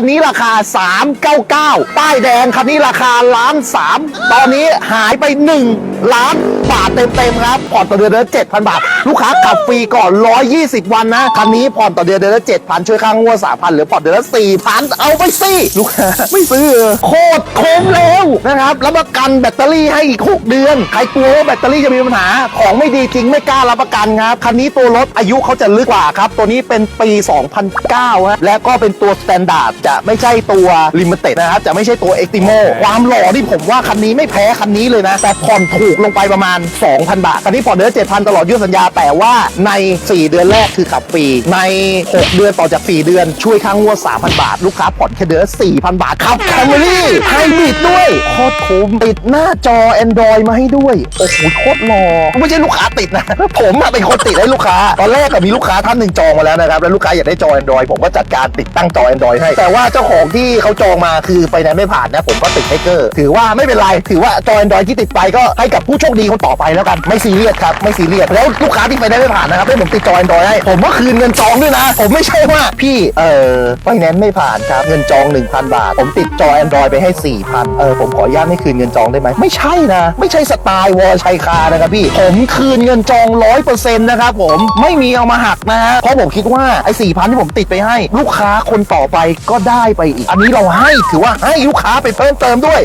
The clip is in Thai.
คันนี้ราคา 399 ป้ายแดงคันนี้ราคาล้านสามตอนนี้หายไป 1 ล้านบาทเต็มๆครับผ่อนต่อเดือนเดือนละ7,000บาท ลูกค้าขับฟรีก่อน 120 วันนะคันนี้ผ่อนต่อเดือนเดือนละ7,000ช่วยค่างวด3,000หรือผ่อนเดือนละ4,000เอาไปสิลูกค้าไม่ซื้อโคตรคุ้มแล้วนะครับแล้วประกันแบตเตอรี่ให้อีก 6 เดือน ใครกลัวว่าแบตเตอรี่จะมีปัญหาของไม่ดีจริงไม่กล้ารับประกันครับคันนี้ตัวรถอายุเขาจะลึกกว่าครับ ตัวนี้เป็นปี 2009ฮะและก็เป็นตัวสแตนดาร์ดจะไม่ใช่ตัวลิมิเต็ดนะครับ จะไม่ใช่ตัวเอ็กติโมความหล่อที่ผมว่าคันนี้ไม่แพ้คันนี้เลยนะ แต่ผ่อนถูกลงไปประมาณ 2,000 บาท คันนี้ผ่อนเดือน7,000 ตลอดอายุสัญญา แต่ว่าใน 4 เดือนแรกคือขับฟรี ใน 6 เดือนต่อจาก 4 เดือนช่วยค่างวด 3,000 บาท ลูกค้าผ่อนแค่เดือนละ4,000 บาทครับแคมรี่ไฮบริดด้วยโคตรคุ้มติดหน้าจอ Android มาให้ด้วย โอ้โหโคตรหล่อไม่ใช่ลูกค้าติดนะ ผมอะเป็นคนติดให้ลูกค้า ตอนแรกก็มีลูกค้าท่านหนึ่งจองมาแล้วนะครับแล้วลูกค้าอยากได้จอ Android ผมก็จัดการติดตั้งจอ Android ให้แต่ว่าว่าเจ้าของที่เขาจองมาคือไฟแนนซ์ไม่ผ่านนะ ผมก็ติดให้เกอร์ถือว่าไม่เป็นไร ถือว่าจอ Android ที่ติดไปก็ให้กับผู้โชคดีคนต่อไปแล้วกันไม่ซีเรียสครับไม่ซีเรียสแล้วลูกค้าที่ไฟแนนซ์ไม่ผ่านนะครับให้ผมติดจอ Android ให้ผมก็คืนเงินจองด้วยนะ ผมไม่ใช่ว่าพี่เออไฟแนนซ์ไม่ผ่านครับเงินจอง 1,000 บาท ผมติดจอ Android ไปให้ 4,000เออผมขออนุญาตไม่คืนเงินจองได้ไหมไม่ใช่นะ ไม่ใช่สไตล์วอลชัยคานะครับพี่ผมคืนเงินจอง 100%นะครับผมไม่มีเอามาหักนะฮะเพราะผมคิดว่าไอ้4,000ที่ผมติดไปให้ ลูกค้าคนต่อไปก็ได้ไปอีก อันนี้เราให้ถือว่าให้ลูกค้าไปเพิ่มเติมด้วย